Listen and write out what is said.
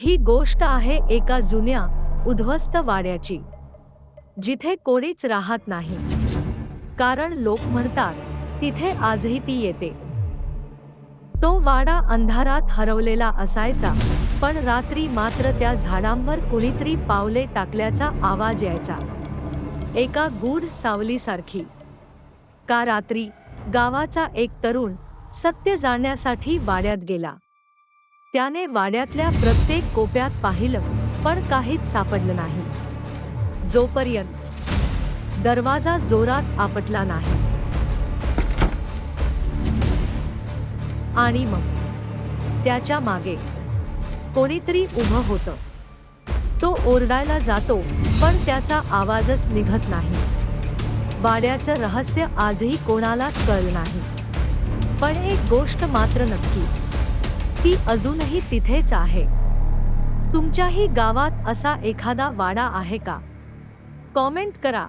ही गोष्ट आहे एका जुन्या उद्ध्वस्त वाड्याची जिथे कोणीच राहत नाही. कारण लोक म्हणतात तिथे आजही ती येते. तो वाडा अंधारात हरवलेला असायचा पण रात्री मात्र त्या झाडांवर कुणीतरी पावले टाकल्याचा आवाज यायचा. एका गूढ सावलीसारखी. का रात्री? गावाचा एक तरुण सत्य जाणण्यासाठी वाड्यात गेला. त्याने वाड्यातल्या प्रत्येक कोप्यात पाहिलं पण काहीच सापडलं नाही. जोपर्यंत दरवाजा जोरात आपटला नाही. आणि मग त्याच्यामागे कोणीतरी उभं होतं. तो ओरडायला जातो पण त्याचा आवाजच निघत नाही. वाड्याचं रहस्य आजही कोणालाच कळलं नाही. पण एक गोष्ट मात्र नक्की. ती अजूनही तिथेच आहे. तुमच्याही गावात असा एखादा वाडा आहे का? कॉमेंट करा.